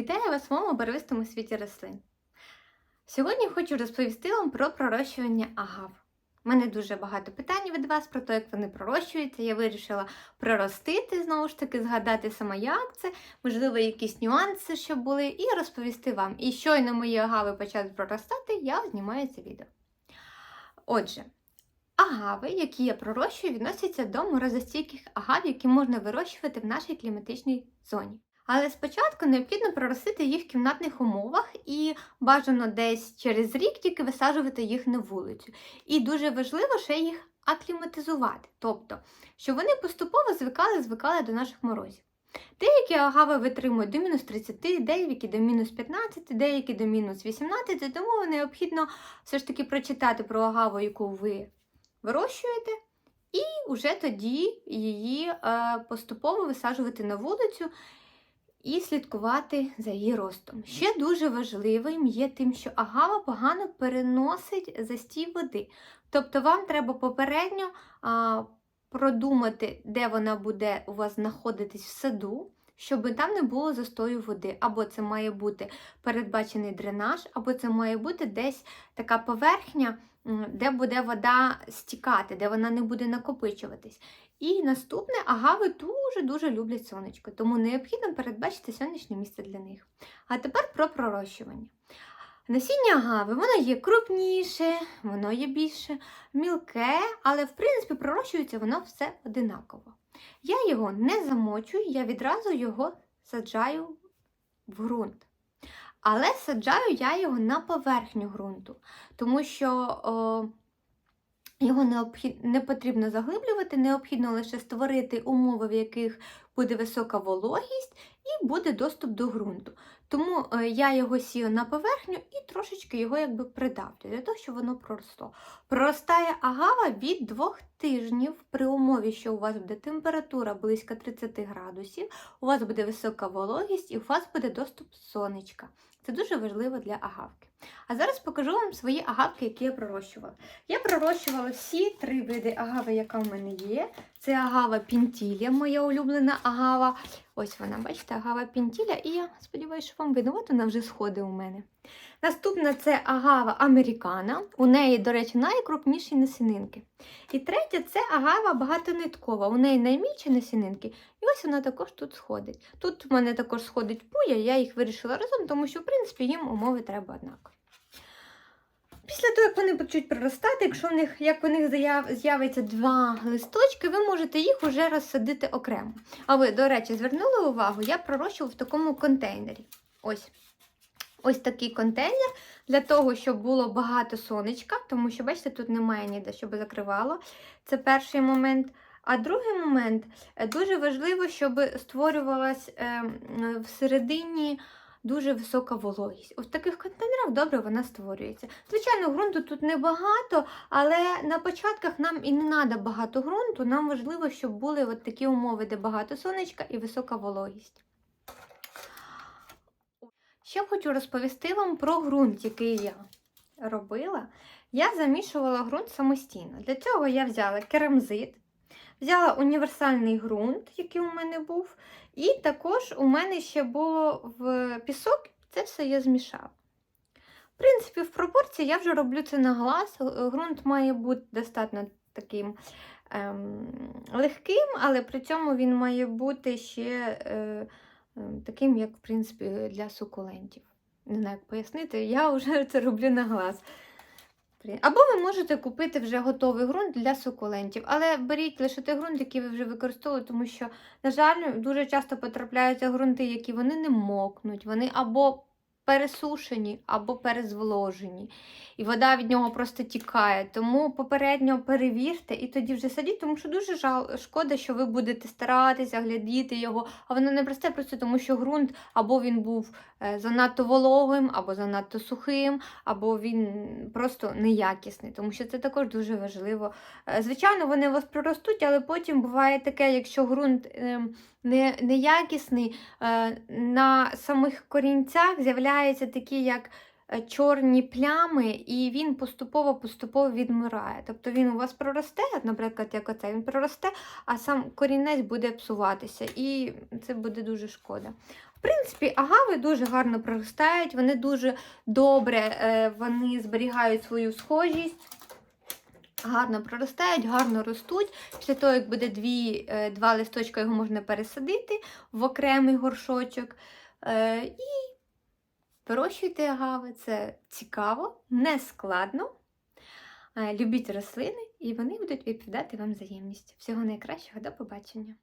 Вітаю вас в моєму барвистому світі рослин. Сьогодні хочу розповісти вам про пророщування агав. У мене дуже багато питань від вас про те, як вони пророщуються. Я вирішила проростити, знову ж таки, згадати саме як це, можливо, якісь нюанси, щоб були, і розповісти вам. І щойно мої агави почали проростати, я знімаю це відео. Отже, агави, які я пророщую, відносяться до морозостійких агав, які можна вирощувати в нашій кліматичній зоні. Але спочатку необхідно проростити їх в кімнатних умовах і бажано десь через рік тільки висаджувати їх на вулицю. І дуже важливо ще їх акліматизувати, тобто, щоб вони поступово звикали, звикали до наших морозів. Деякі агави витримують до мінус 30, деякі до мінус 15, деякі до мінус 18, тому необхідно все ж таки прочитати про агаву, яку ви вирощуєте, і вже тоді її е, поступово висаджувати на вулицю і слідкувати за її ростом. Ще дуже важливим є тим, що агава погано переносить застій води. Тобто вам треба попередньо а, продумати, де вона буде у вас знаходитись в саду, щоб там не було застою води. Або це має бути передбачений дренаж, або це має бути десь така поверхня, де буде вода стікати, де вона не буде накопичуватись. І наступне, агави дуже-дуже люблять сонечко, тому необхідно передбачити сонячне місце для них. А тепер про пророщування. Насіння агави, воно є крупніше, воно є більше мілке, але в принципі пророщується воно все одинаково. Я його не замочую, я відразу його саджаю в ґрунт. Але саджаю я його на поверхню ґрунту, тому що о, його необхід... не потрібно заглиблювати, необхідно лише створити умови, в яких буде висока вологість і буде доступ до ґрунту. Тому е, я його сію на поверхню і трошечки його якби придавлю, для того, щоб воно проросло. Проростає агава від двох тижнів при умові, що у вас буде температура близько 30 градусів, у вас буде висока вологість і у вас буде доступ сонечка. Це дуже важливо для агавки. А зараз покажу вам свої агавки, які я пророщувала. Я пророщувала всі три види агави, яка в мене є. Це агава Пінтілія, моя улюблена агава. Ось вона, бачите, агава Пінтіля. І я сподіваюся, що вам видно, от вона вже сходить у мене. Наступна це агава Американа. У неї, до речі, найкрупніші насінинки. І третя це агава багатониткова. У неї наймільші насінинки. І ось вона також тут сходить. Тут в мене також сходить пуя, я їх вирішила разом, тому що, в принципі, їм умови треба однакові. Після того, як вони почнуть проростати, якщо в них, як у них з'явиться два листочки, ви можете їх уже розсадити окремо. А ви, до речі, звернули увагу, я пророщувала в такому контейнері. Ось. Ось такий контейнер для того, щоб було багато сонечка, тому що, бачите, тут немає ніде, щоб закривало. Це перший момент. А другий момент е, дуже важливо, щоб створювалась е, м, всередині дуже висока вологість. У таких контейнерах добре вона створюється. Звичайно, ґрунту тут небагато, але на початках нам і не треба багато ґрунту. Нам важливо, щоб були от такі умови, де багато сонечка і висока вологість. Ще хочу розповісти вам про ґрунт, який я робила. Я замішувала ґрунт самостійно. Для цього я взяла керамзит, взяла універсальний ґрунт, який у мене був, і також у мене ще було в пісок, це все я змішала. В принципі, в пропорції я вже роблю це на глаз. Ґрунт має бути достатньо таким ем, легким, але при цьому він має бути ще. Е, Ем, таким, як, в принципі, для сукулентів. Не знаю, як пояснити, я вже це роблю на глаз. Або ви можете купити вже готовий ґрунт для сукулентів, але беріть лише той ґрунт, який ви вже використовували, тому що, на жаль, дуже часто потрапляються ґрунти, які вони не мокнуть, вони або пересушені, або перезволожені. І вода від нього просто тікає. Тому попередньо перевірте і тоді вже садіть, тому що дуже жал, шкода, що ви будете старатися, глядіти його, а воно не просте, просто тому що ґрунт або він був е, занадто вологим, або занадто сухим, або він просто неякісний, тому що це також дуже важливо. Е, Звичайно, вони у вас проростуть, але потім буває таке, якщо ґрунт ем, не, неякісний, е, на самих корінцях з'являються такі, як е, чорні плями, і він поступово-поступово відмирає. Тобто він у вас проросте, наприклад, як оце, він проросте, а сам корінець буде псуватися, і це буде дуже шкода. В принципі, агави дуже гарно проростають, вони дуже добре е, вони зберігають свою схожість. Гарно проростають, гарно ростуть. Після того, як буде дві, е, два листочка, його можна пересадити в окремий горшочок. Е, І вирощуйте агави. Це цікаво, не складно. Е, Любіть рослини, і вони будуть відповідати вам взаємністю. Всього найкращого, до побачення!